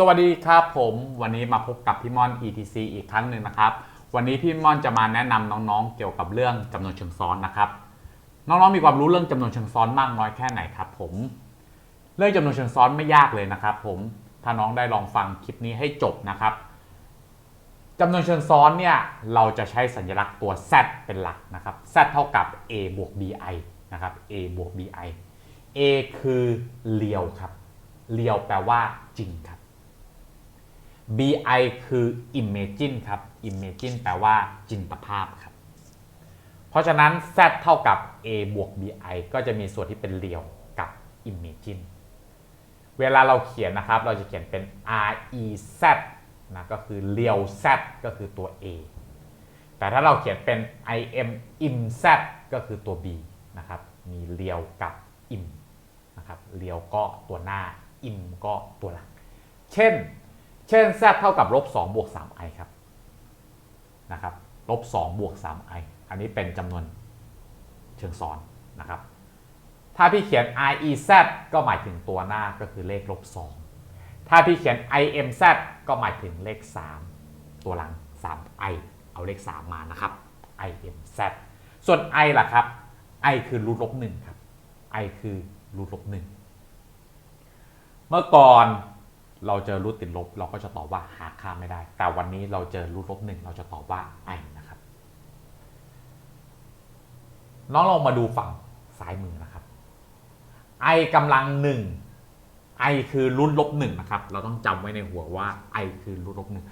สวัสดีครับผมวันนี้มาพบกับพี่ม่อน ETC อีกครั้งหนึ่งนะครับ วันนี้พี่ม่อนจะมาแนะนำน้องๆ เกี่ยวกับเรื่องจำนวนเชิงซ้อนนะครับ น้องๆมีความรู้เรื่องจำนวนเชิงซ้อนมากน้อยแค่ไหนครับผม เรื่องจำนวนเชิงซ้อนไม่ยากเลยนะครับ ผมถ้าน้องได้ลองฟังคลิปนี้ให้จบนะครับจำนวนเชิงซ้อนเนี่ยเราจะใช้สัญลักษณ์ตัว z เป็นหลักนะครับ z เท่ากับ a บวก bi นะครับ a บวก bi a คือเรียวครับเรียวแปลว่าจริงครับ bi คือ imagine ครับ imagine แปลว่าจินตภาพครับ เพราะฉะนั้น z เท่ากับ a บวก bi ก็จะมีส่วนที่เป็นเรียวกับ imagine เวลาเราเขียนนะครับ เราจะเขียนเป็น r e z นะก็คือเรียว z ก็คือตัว a แต่ถ้าเราเขียนเป็น i m im z ก็คือตัว b นะครับ มีเรียวกับ im นะครับ เรียวก็ตัวหน้า im ก็ตัวหลัง เช่น เช่น z เท่ากับลบ2บวก 3i ครับนะครับลบ2บวก 3i อันนี้เป็นจำนวนเชิงซ้อนนะครับถ้าพี่เขียน i e z ก็หมายถึงตัวหน้าก็คือเลขลบ2ถ้าพี่เขียน i m z ก็หมายถึงเลข 3 ตัวหลัง 3i เอาเลข 3 มานะครับ i m z ส่วน i ล่ะครับ i คือรูทลบ1ครับ i คือรูทลบ1เมื่อก่อน เราเจอรูทติดลบ เราก็จะตอบว่าหาค่าไม่ได้ แต่วันนี้เราเจอรูทลบ1เราจะตอบว่า i นะครับ น้องลองมาดูฝั่งซ้ายมือนะครับ i กำลังหนึ่ง i คือรูทลบหนึ่งนะครับ เราต้องจำไว้ในหัวว่า i คือรูทลบหนึ่ง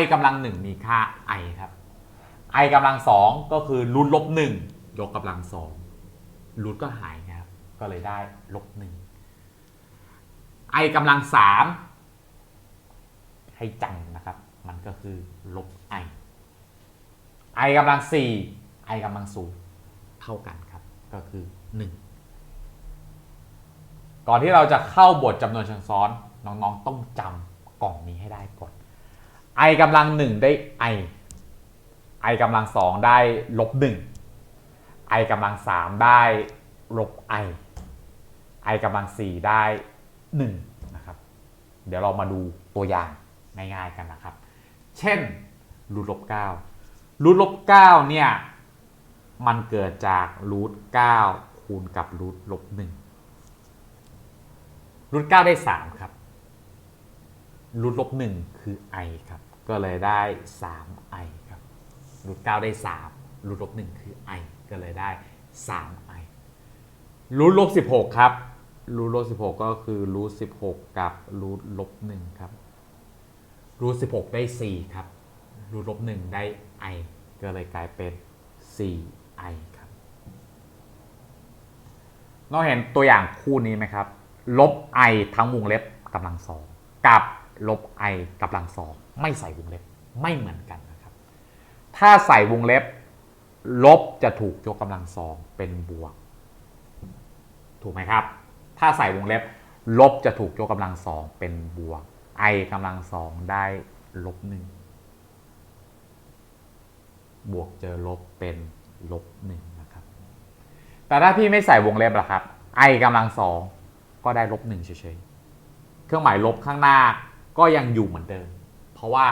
i กำลังหนึ่งมีค่า i ครับ i กำลังสองก็คือรูทลบหนึ่งยกกำลังสองรูทก็หายนะครับ ก็เลยได้ลบหนึ่ง i กำลังสาม ให้จำนะครับ มันก็คือลบ i i กำลังสี่ i กำลังศูนย์เท่ากันครับ ก็คือ 1 ก่อนที่เราจะเข้าบทจำนวนเชิงซ้อน น้องๆต้องจำกล่องนี้ให้ได้ก่อน i กำลัง 1 ได้ i i กำลัง 2 ได้ลบ 1 i กำลัง 3 ได้ลบ i i กำลัง 4 ได้ 1 นะครับ เดี๋ยวเรามาดูตัวอย่าง ง่ายๆกันนะครับ เช่นรูทลบ9รูทลบ9เนี่ยมันเกิดจากรูท9คูณกับรูทลบ1รูท9ได้3ครับรูทลบ1คือ i ครับ ก็เลยได้ 3i ครับรูท9ได้3รูทลบ1คือ i ก็เลยได้ 3i รูทลบ16 ครับรูทลบ16 ก็คือรูท16 กับรูทลบ1ครับ รูท16ได้4ครับ รูทลบ1ได้ i ก็เลยกลายเป็น 4i ครับ เราเห็นตัวอย่างคู่นี้ไหมครับ ลบ i ทั้งวงเล็บกำลังสองกับลบ i กำลังสองไม่ใส่วงเล็บไม่เหมือนกันนะครับ ถ้าใส่วงเล็บ ลบจะถูกยกกำลังสองเป็นบวก ถูกไหมครับ ถ้าใส่วงเล็บ ลบจะถูกยกกำลังสองเป็นบวก i กำลังสองได้ลบหนึ่งบวกเจอลบเป็นลบหนึ่งนะครับ แต่ถ้าพี่ไม่ใส่วงเล็บล่ะครับ i กำลังสองก็ได้ลบหนึ่งเฉยๆ เครื่องหมายลบข้างหน้าก็ยังอยู่เหมือนเดิม เพราะว่า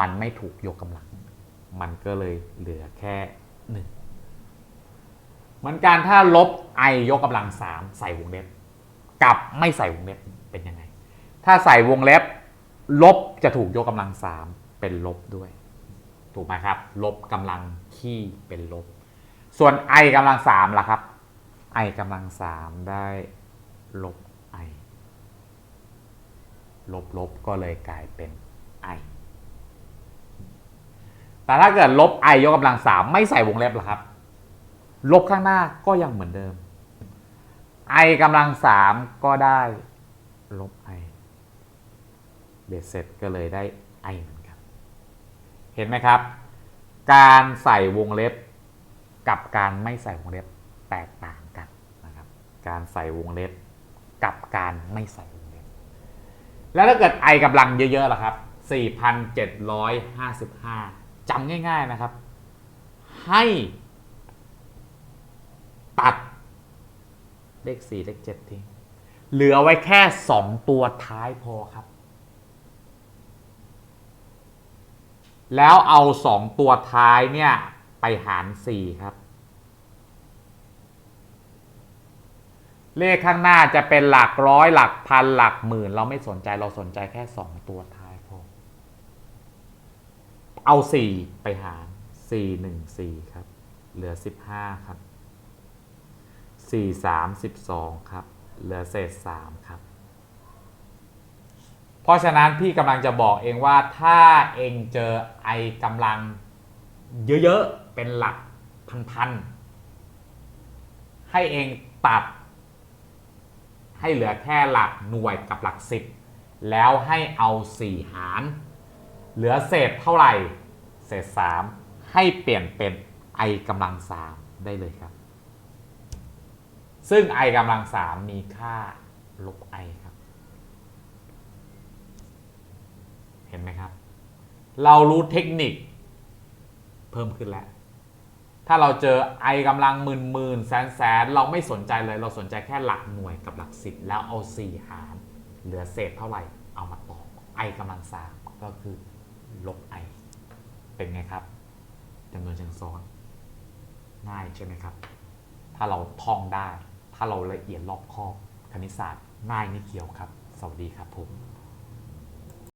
มันไม่ถูกยกกำลัง มันก็เลยเหลือแค่หนึ่งเหมือนการถ้าลบ i ยกกำลังสามใส่วงเล็บ กับไม่ใส่วงเล็บเป็นยังไง ถ้าใส่วงเล็บ ลบจะถูกยกกำลังสามเป็นลบด้วย ถูกไหมครับ ลบกำลังขี้เป็นลบ ส่วน i กำลังสามล่ะครับ i กำลังสามได้ลบ i ลบลบก็เลยกลายเป็น i แต่ถ้าเกิดลบ i ยกกำลังสามไม่ใส่วงเล็บล่ะครับ ลบข้างหน้าก็ยังเหมือนเดิม i กำลังสามก็ได้ลบ i เบสเสร็จก็เลยได้ i เหมือนกัน เห็นไหมครับ การใส่วงเล็บ กับการไม่ใส่วงเล็บแตกต่างกันนะครับ การใส่วงเล็บ กับการไม่ใส่วงเล็บ แล้วถ้าเกิด i กำลังเยอะๆล่ะครับ 4,755จำง่ายๆนะครับ ให้ตัดเลข4เลข7ทิ้งเหลือไว้แค่ 2 ตัวท้ายพอครับ แล้วเอาสองตัวท้ายเนี่ยไปหารสี่ครับ เลขข้างหน้าจะเป็นหลักร้อยหลักพันหลักหมื่น เราไม่สนใจเราสนใจแค่สองตัวท้ายพอเอาสี่ไปหารสี่หนึ่งสี่ครับ เหลือสิบห้าครับสี่สามสิบสองครับ เหลือเศษสามครับ เพราะฉะนั้นพี่กำลังจะบอกเองว่าถ้าเองเจอไอกำลังเยอะๆ เป็นหลักพันๆ ให้เองตัด ให้เหลือแค่หลักหน่วยกับหลักสิบแล้วให้เอา4หาร เหลือเศษเท่าไหร่ เศษ3ให้เปลี่ยนเป็น i กำลัง3ได้เลยครับ ซึ่ง i กำลัง3มีค่าลบ i ครับ เห็นไหมครับ เรารู้เทคนิค เพิ่มขึ้นแล้ว ถ้าเราเจอ i กำลังหมื่นหมื่นแสนแสนเราไม่สนใจเลย เราสนใจแค่หลักหน่วยกับหลักสิบแล้วเอา4หาร เหลือเศษเท่าไหร่เอามาตอบ i กำลังสามก็คือลบ i เป็นไงครับจำนวนเชิงซ้อน ง่ายใช่ไหมครับ ถ้าเราท่องได้ ถ้าเราละเอียดรอบคอบคณิตศาสตร์ง่ายนิดเดียวครับ สวัสดีครับผม